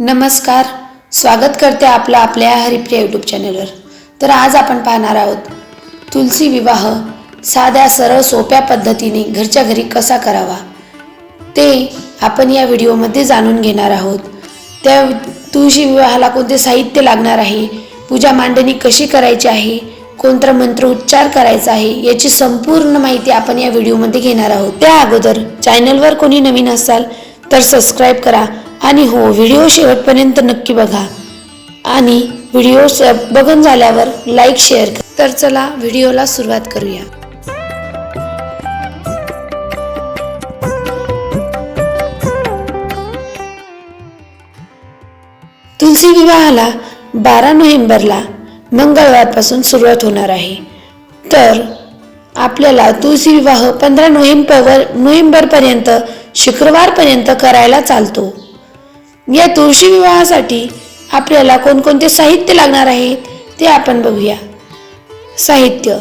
नमस्कार. स्वागत करते आपलं आपल्या हरिप्रिया यूट्यूब चॅनलवर तर आज आपण पाहणार आहोत तुलसी विवाह साध्या सरळ सोप्या पद्धतीने घरच्या घरी कसा करावा? ते आपण या व्हिडिओमध्ये जाणून घेणार आहोत. त्या तुळशी विवाहाला कोणते साहित्य लागणार आहे? पूजा मांडणी कशी करायची आहे? कोणता मंत्र उच्चार करायचा आहे? याची संपूर्ण माहिती आपण या व्हिडिओमध्ये घेणार आहोत. त्या अगोदर चॅनलवर कोणी नवीन असाल तर सबस्क्राईब करा. आणि हो व्हिडिओ शेवटपर्यंत नक्की बघा. आणि व्हिडिओ बघून झाल्यावर लाईक शेअर करा. तर चला व्हिडिओला सुरुवात करूया. तुलसी विवाहाला बारा नोव्हेंबरला मंगळवारपासून सुरुवात होणार आहे. तर आपल्याला तुळशी विवाह पंधरा नोव्हेंबर नोव्हेंबरपर्यंत शुक्रवारपर्यंत करायला चालतो. या तुळशी विवाहासाठी आपल्याला कोणकोणते साहित्य लागणार आहे ते आपण बघूया. साहित्य.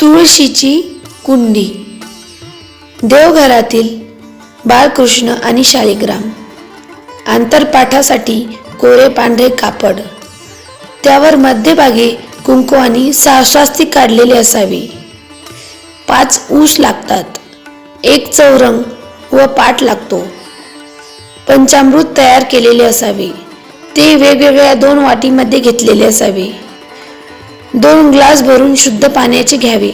तुळशीची कुंडी. देवघरातील बाळकृष्ण आणि शालिग्राम. आंतरपाठासाठी कोरे पांढरे कापड. त्यावर मध्यभागी कुंकू आणि सा काढलेले असावे. पाच ऊस लागतात. एक चौरंग व पाट लागतो. पंचामृत तयार केलेले असावे. ते वेगवेगळ्या दोन वाटीमध्ये घेतलेले असावे. दोन ग्लास भरून शुद्ध पाण्याचे घ्यावे.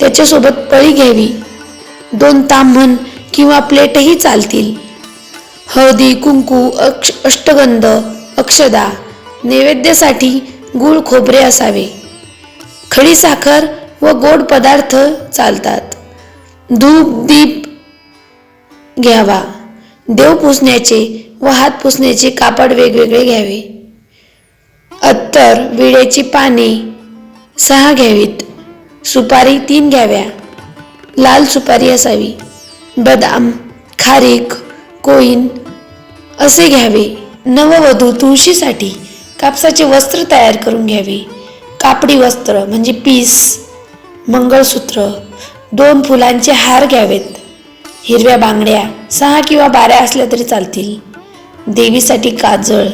त्याच्यासोबत पळी घ्यावी. दोन तांबण किंवा प्लेटही चालतील. हळदी कुंकू अक्ष अष्टगंध अक्षदा नैवेद्यासाठी गुळ खोबरे असावे. खडी साखर व गोड पदार्थ चालतात. धूप दीप घ्यावा. देव पुसण्याचे व हात पुसण्याचे कापड वेगवेगळे घ्यावे. अत्तर विड्याची पाने सहा घ्यावीत. सुपारी तीन घ्याव्या. लाल सुपारी असावी. बदाम खारीक कोईन असे घ्यावे. नववधू तुळशीसाठी कापसाचे वस्त्र तयार करून घ्यावे. कापडी वस्त्र म्हणजे पीस मंगळसूत्र दोन फुलांचे हार घ्यावेत. हिरव्या बांगड्या सहा किंवा बारा असल्या तरी चालतील. देवीसाठी काजळ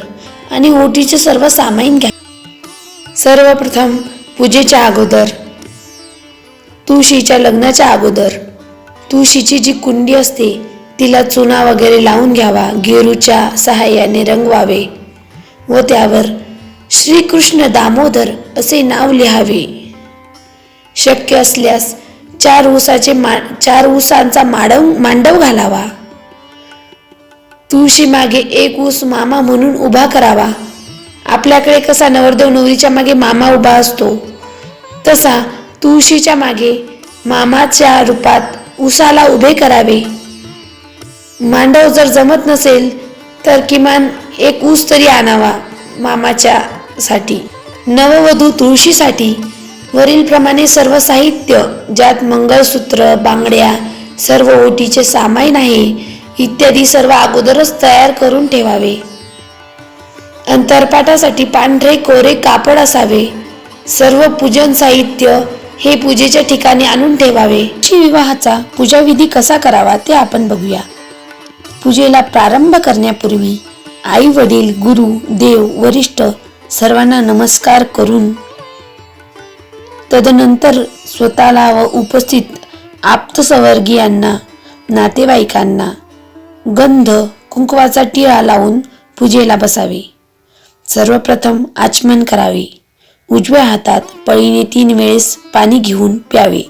आणि ओटीचे सर्व सामाईन घ्या. सर्वप्रथम पूजेच्या अगोदर तुळशीच्या लग्नाच्या अगोदर तुळशीची जी कुंडी असते तिला चुना वगैरे लावून घ्यावा गेरूच्या सहाय्याने रंगवावे व त्यावर श्रीकृष्ण दामोदर असे नाव लिहावे. शक्य असल्यास चार ऊसाचे मा चार ऊसांचा माडव मांडव घालावा. तुळशी मागे एक ऊस मामा म्हणून उभा करावा. आपल्याकडे कसा नवरदेव नवरीच्या मागे मामा उभा असतो तसा तुळशीच्या मागे मामाच्या रूपात उसाला उभे करावे. मांडव जर जमत नसेल तर किमान एक ऊस तरी आणावा मामाच्या साठी नववधू तुळशीसाठी. वरीलप्रमाणे सर्व साहित्य ज्यात मंगळसूत्र बांगड्या सर्व ओटीचे सामाईन आहे इत्यादी सर्व अगोदरच तयार करून ठेवावे. अंतरपाठासाठी पांढरे कोरे कापड असावे. सर्व पूजन साहित्य हे पूजेच्या ठिकाणी आणून ठेवावे. विवाहाचा पूजाविधी कसा करावा ते आपण बघूया. पूजेला प्रारंभ करण्यापूर्वी आई वडील गुरु देव वरिष्ठ सर्वांना नमस्कार करून तदनंतर स्वतःला व उपस्थित आप्तसवर्गीयांना नातेवाईकांना गंध कुंकवाचा टिळा लावून पूजेला बसावे. सर्वप्रथम आचमन करावे. उजव्या हातात पळीने तीन वेळेस पाणी घेऊन प्यावे.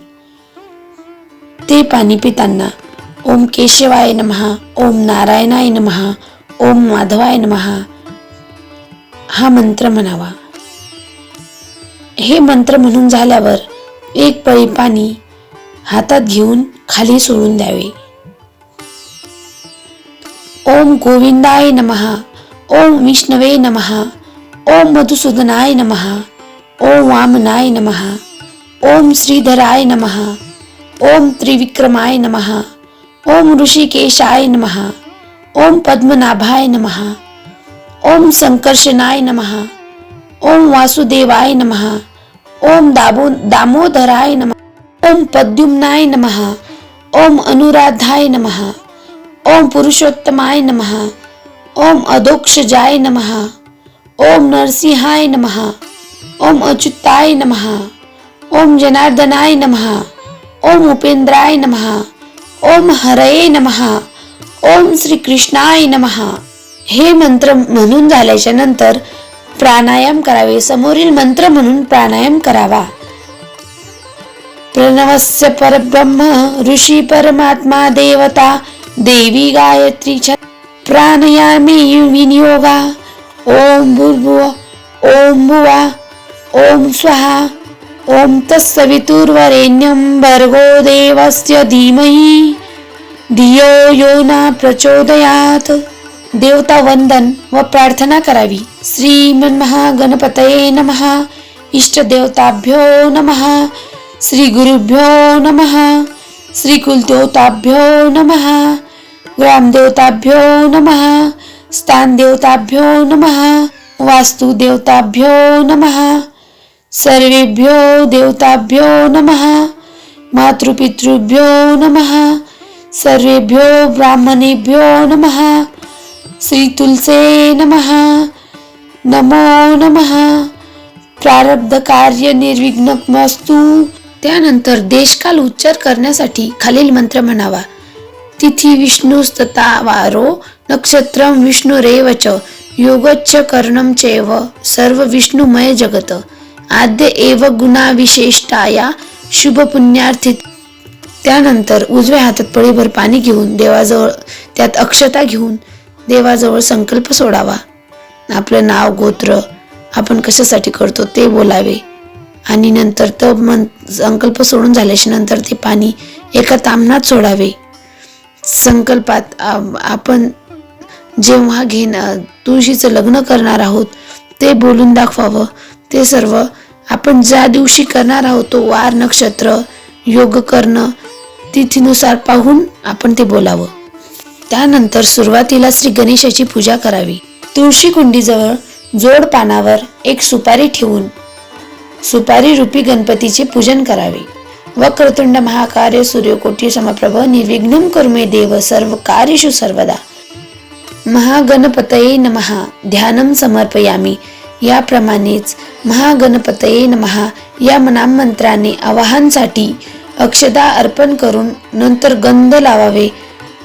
ते पाणी पिताना ओम केशवाय नमहा ओम नारायणाय नमहा ओम माधवाय नमहा हा मंत्र म्हणावा. हे मंत्र म्हणून झाल्यावर एक पळी पाणी हातात घेऊन खाली सोडून द्यावे. ओम गोविंदाय नमहा ओम विष्णवे नमहा ओम मधुसूदनाय नमहा ओम वामनाय नमहा ओम श्रीधराय नमहा ओम त्रिविक्रमाय नमहा ओम ऋषिकेशाय नमहा ओम पद्मनाभाय नमहा ओम संकर्षणाय नमहा ओम वासुदेवाय नमहा ओम दाबो दामोदराय नमः ओम पद्युम्नाय नमः ओम अनुराधाय नमः ओम पुरुषोत्तमाय नमः ओम अधोक्षजाय नमः ओम नरसिंहाय नमः ओम अच्युताय नमः ओम जनार्दनाय नमः ओम उपेंद्राय नमः ओम हरये नमः ओम श्रीकृष्णाय नमः हे मंत्र म्हणून झाल्याच्यानंतर प्राणायाम करावे. समोरील मंत्र म्हणून प्राणायाम करावा. प्रणवस्य परब्रह्म ऋषी परमात्मा देवता देवी गायत्री छ प्राणयामी विनियोगा. ओम भूर्भुव ओम भुवा ओम स्वहा. ओम तत्सवितुर्वरेण्यं भर्गो देवस्य धीमहि. धियो यो न प्रचोदयात्. देवता वंदन व प्रार्थना करावी. श्रीमन नमहा नमः. इष्टदेवताभ्यो नमः. श्री गुरुभ्यो नमः. श्री कुलदेवताभ्यो नमः. ग्रामदेवताभ्यो नमः. स्थानदेवताभ्यो नमः. वास्तुदेवताभ्यो नमः. सर्वेभ्यो देवताभ्यो नमः. मातृपितृभ्यो नमः. सर्वेभ्यो ब्राह्मणेभ्यो नमः. श्री तुलसे नमः। नमो नमः। प्रारब्ध कार्य निर्विघ्नमस्तु। त्यानंतर देशकाल उच्चार करण्यासाठी खालील मंत्र म्हणावा. तिथी विष्णुस्तता वारो नक्षत्र विष्णुरेव च योगच्छ कर्णम चैव सर्व विष्णुमय जगत। आद्य एव गुणा विशेषताया शुभ पुण्यार्थी त्यानंतर उजव्या हातात पळीभर पाणी घेऊन देवाजवळ त्यात अक्षता घेऊन देवाजवळ संकल्प सोडावा. आपलं नाव गोत्र आपण कशासाठी करतो ते बोलावे. आणि नंतर तो मन संकल्प सोडून झाल्याच्यानंतर ते पाणी एका तामणात सोडावे. संकल्पात आपण जेव्हा घेण तुळशीचं लग्न करणार आहोत ते बोलून दाखवावं. ते सर्व आपण ज्या दिवशी करणार आहोत तो वार नक्षत्र योग करणं तिथीनुसार पाहून आपण ते बोलावं. त्यानंतर सुरुवातीला श्री गणेशाची पूजा करावी. तुळशी कुंडीजवळ जोड पानावर एक सुपारी ठेवून सुपारी रूपी गणपतीचे पूजन करावे. वक्रतुंड महाकार्य सूर्यकोटी समप्रभ निर्विघ्न कर्मे देव सर्व कार्यशु सर्वदा. महागणपतये नमहा ध्यानं समर्पयामी. याप्रमाणेच महागणपतये नमहा या मनामंत्राने आवाहनसाठी अक्षदा अर्पण करून नंतर गंध लावावे.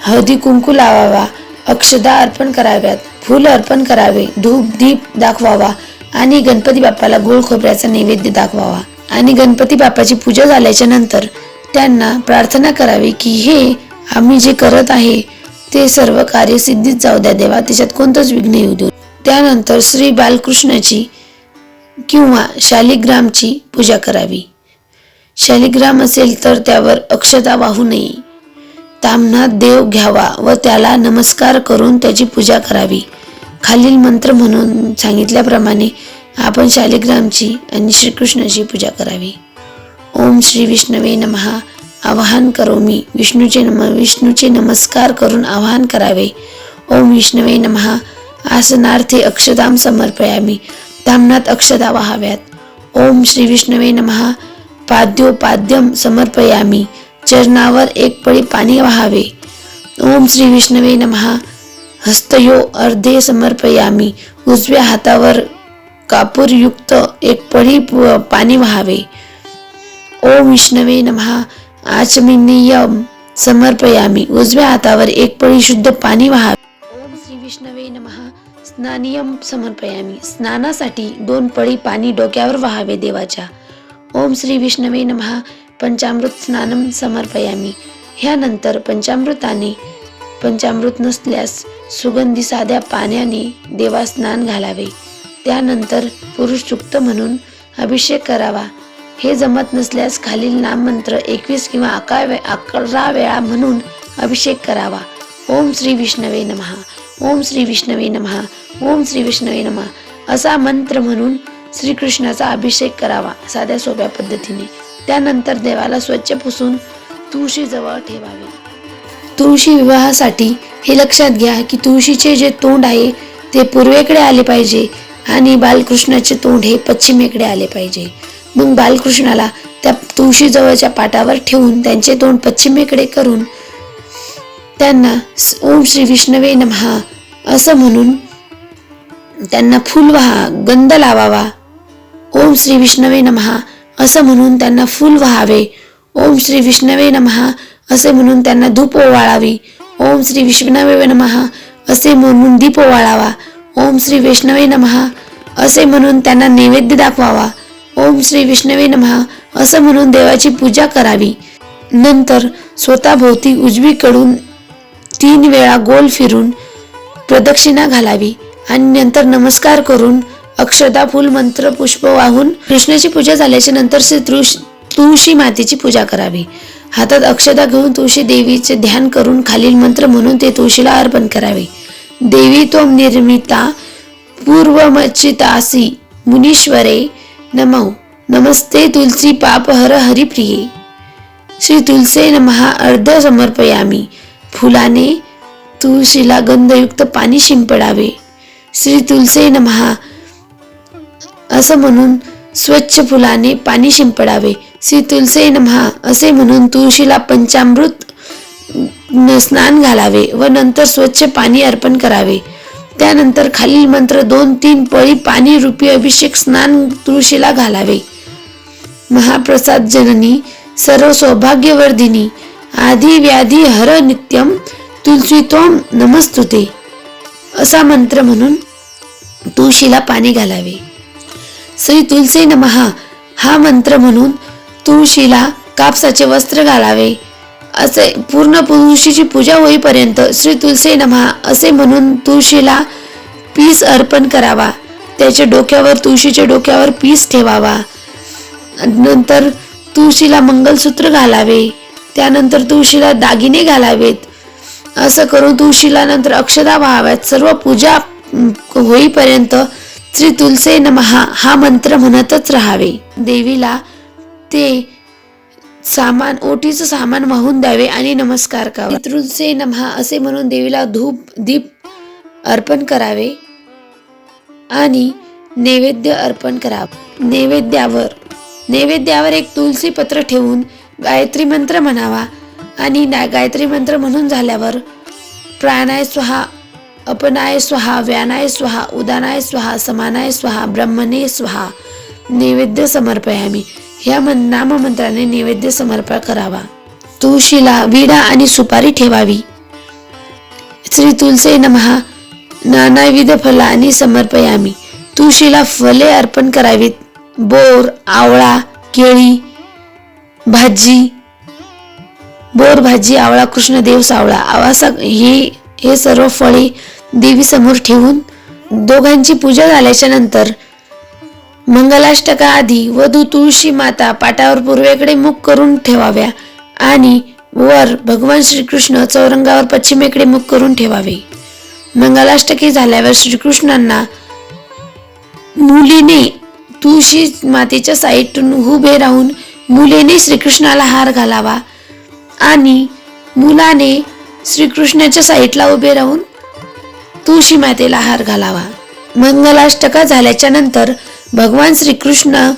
हळदी कुंकू लावावा अक्षदा अर्पण कराव्यात फूल अर्पण करावे धूप दीप दाखवावा आणि गणपती बाप्पाला गोळ खोबऱ्याचा नैवेद्य दाखवावा. आणि गणपती बाप्पाची पूजा झाल्याच्यानंतर त्यांना प्रार्थना करावी की हे आम्ही जे करत आहे ते सर्व कार्य सिद्धीत जाऊ द्या देवा त्याच्यात कोणतंच विघ्न येऊ देऊ. त्यानंतर श्री बालकृष्णाची किंवा शालिग्रामची पूजा करावी. शालिग्राम असेल तर त्यावर अक्षता वाहू नये. तामणात देव घ्यावा व त्याला नमस्कार करून त्याची पूजा करावी. खालील मंत्र म्हणून सांगितल्याप्रमाणे आपण शालिग्रामची आणि श्रीकृष्णाची पूजा करावी. ओम श्री विष्णवे नमहा. आवाहन करोमी विष्णूचे नम विष्णूचे नमस्कार करून आवाहन करावे. ओम विष्णवे नमहा. आसनार्थे अक्षदाम समर्पयामी. तामणात अक्षदा वाहाव्यात. ओम श्री विष्णवे नमहा. पाद्योपाद्यम समर्पयामी. चरणावर एक पळी पाणी वाहावे. ओम श्री विष्णवे नमहा. हस्तयो अर्धे समर्पयामी. उजव्या हातावर कापूरयुक्त एक पळी पाणी व्हावे. ओम विष्णवे नमहा. आचमिनीयम समर्पयामी. उजव्या हातावर एक पळी शुद्ध पाणी व्हावे. ओम श्री विष्णवे नमहा. स्नानियम समर्पयामी. स्नानासाठी दोन पळी पाणी डोक्यावर व्हावे देवाच्या. ओम श्री विष्णवे नमहा. पंचामृत स्नानम समर्पयामी. ह्यानंतर पंचामृताने पंचामृत नसल्यास सुगंधी साध्या पाण्याने देवा स्नान घालावे. त्यानंतर पुरुष सुक्त म्हणून अभिषेक करावा. हे जमत नसल्यास खालील नाममंत्र एकवीस किंवा अकरा वे अकरा वेळा म्हणून अभिषेक करावा. ओम श्री विष्णवे नमहा ओम श्री विष्णवे नमहा ओम श्री विष्णवे नमहा असा मंत्र म्हणून श्रीकृष्णाचा अभिषेक करावा साध्या सोप्या पद्धतीने. त्यानंतर देवाला स्वच्छ पुसून तुळशीजवळ ठेवावे. तुळशी विवाहासाठी हे लक्षात घ्या की तुळशीचे जे तोंड आहे ते पूर्वेकडे आले पाहिजे आणि बालकृष्णाचे तोंड हे पश्चिमेकडे आले पाहिजे. मग बालकृष्णाला त्या तुळशीजवळच्या पाटावर ठेवून त्यांचे तोंड पश्चिमेकडे करून त्यांना ओम श्री विष्णवे नमहा असं म्हणून त्यांना फुल व्हा गंध लावावा. ओम श्री विष्णवे नमहा असं म्हणून त्यांना फूल व्हावे. ओम श्री विष्णवे नमहा असे म्हणून त्यांना धूप ओवाळावी. ओम श्री विष्णवे नमहा असे म्हणून दीप ओवाळावा. ओम श्री वैष्णवे नमहा असे म्हणून त्यांना नैवेद्य दाखवावा. ओम श्री विष्णवे नमहा असं म्हणून देवाची पूजा करावी. नंतर स्वतःभोवती उजवीकडून तीन वेळा गोल फिरून प्रदक्षिणा घालावी आणि नंतर नमस्कार करून अक्षदा फुल मंत्र पुष्प वाहून कृष्णाची पूजा झाल्याच्यानंतर श्री तुळशी तुळशी मातेची पूजा करावी. हातात अक्षदा घेऊन तुळशी देवीचे ध्यान करून खालील मंत्र म्हणून ते तुळशीला अर्पण करावे. देवी तो निर्मिता पूर्वमचितासी मुनीश्वरे नमो. नमस्ते तुलसी पापहर हरिप्रिये. श्री तुलसे नमहा अर्ध समर्पयामी. फुलाने तुळशीला गंधयुक्त पाणी शिंपडावे. श्री तुलसे नमहा असं म्हणून स्वच्छ फुलाने पाणी शिंपडावे. श्री तुलसे नमहा असे म्हणून तुळशीला पंचामृत न- स्नान घालावे व नंतर स्वच्छ पाणी अर्पण करावे. त्यानंतर खालील मंत्र दोन तीन पळी पाणी रूपी अभिषेक स्नान तुळशीला घालावे. महाप्रसाद जननी सर्व सौभाग्यवर्धिनी आधी व्याधी हर नित्यम तुलसी तोम नमस्तुते. असा मंत्र म्हणून तुळशीला पाणी घालावे. श्री तुलसी नमहा हा मंत्र म्हणून तुळशीला कापसाचे वस्त्र घालावे. असे पूर्ण तुळशीची पूजा होईपर्यंत श्री तुलसी नमहा असे म्हणून तुळशीला पीस अर्पण करावा. त्याच्या डोक्यावर तुळशीच्या डोक्यावर पीस ठेवावा. नंतर तुळशीला मंगलसूत्र घालावे. त्यानंतर तुळशीला दागिने घालावेत. असं करून तुळशीला नंतर अक्षदा व्हाव्यात. सर्व पूजा होईपर्यंत श्री तुलसे नमहा हा मंत्र म्हणतच राहावे. देवीला ते सामान ओटीचं सामान वाहून द्यावे आणि नमस्कार करावे. तुलसे नमहा असे म्हणून देवीला धूप दीप अर्पण करावे आणि नैवेद्य अर्पण करावं. नैवेद्यावर नैवेद्यावर एक तुलसी पत्र ठेवून गायत्री मंत्र म्हणावा आणि गायत्री मंत्र म्हणून झाल्यावर प्राणाय स्वहा अपनाय स्वहा व्यानाय स्वहा उदानाय स्वहा समानाय स्वहा ब्रह्मणे स्वहा नैवेद्य समर्पयामी. ह्या मन नाममंत्राने नैवेद्य समर्पण करावा. तुळशीला विडा आणि सुपारी ठेवावी. श्री तुलसे नमहा नानाविध फलानी समर्पयामी. तुळशीला फले अर्पण करावीत. बोर आवळा केळी भाजी. बोर भाजी आवळा कृष्णदेव सावळा. आवासा ही हे सर्व फळे देवीसमोर ठेवून दोघांची पूजा झाल्याच्यानंतर मंगलाष्टका आधी वधू तुळशी माता पाटावर पूर्वेकडे मुख करून ठेवाव्या आणि वर भगवान श्रीकृष्ण चौरंगावर पश्चिमेकडे मुख करून ठेवावे. मंगलाष्टकी झाल्यावर श्रीकृष्णांना मुलीने तुळशी मातेच्या साईडून उभे राहून मुलीने श्रीकृष्णाला हार घालावा आणि मुलाने श्रीकृष्णाच्या साईडला उभे राहून तुळशी मातेला हार घालावा. मंगलाष्टका झाल्याच्यानंतर भगवान श्रीकृष्ण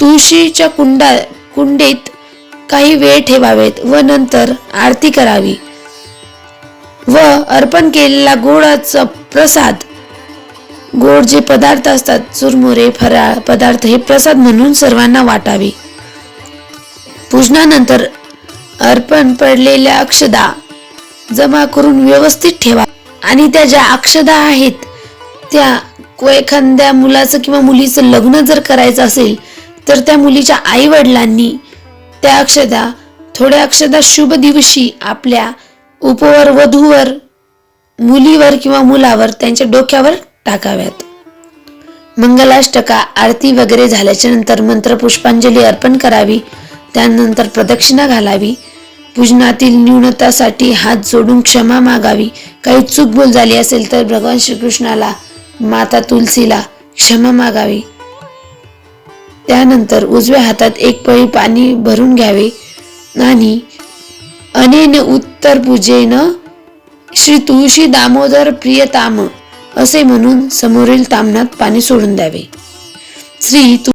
तुळशीच्या कुंडा कुंडीत काही वेळ ठेवावेत व नंतर आरती करावी व अर्पण केलेला गोडाचा प्रसाद गोड जे पदार्थ असतात चुरमुरे फराळ पदार्थ हे प्रसाद म्हणून सर्वांना वाटावे. पूजनानंतर अर्पण पडलेल्या अक्षदा जमा करून व्यवस्थित ठेवा. आणि त्या ज्या अक्षदा आहेत त्या को- एखाद्या मुलाचं किंवा मुलीचं लग्न जर करायचं असेल तर त्या मुलीच्या आई वडिलांनी त्या अक्षदा थोड्या अक्षदा शुभ दिवशी आपल्या उपवर वधूवर मुलीवर किंवा मुलावर त्यांच्या डोक्यावर टाकाव्यात. मंगलाष्टका आरती वगैरे झाल्याच्यानंतर मंत्र पुष्पांजली अर्पण करावी त्यानंतर प्रदक्षिणा घालावी पूजनातील न्यूनतासाठी हात जोडून क्षमा मागावी. काही चूक बोल झाली असेल तर भगवान श्रीकृष्णाला माता तुलसीला क्षमा मागावी. त्यानंतर उजव्या हातात एक पळी पाणी भरून घ्यावे आणि अनेन उत्तर पूजेन श्री तुळशी दामोदर प्रियताम असे म्हणून समोरील तामणात पाणी सोडून द्यावे. श्री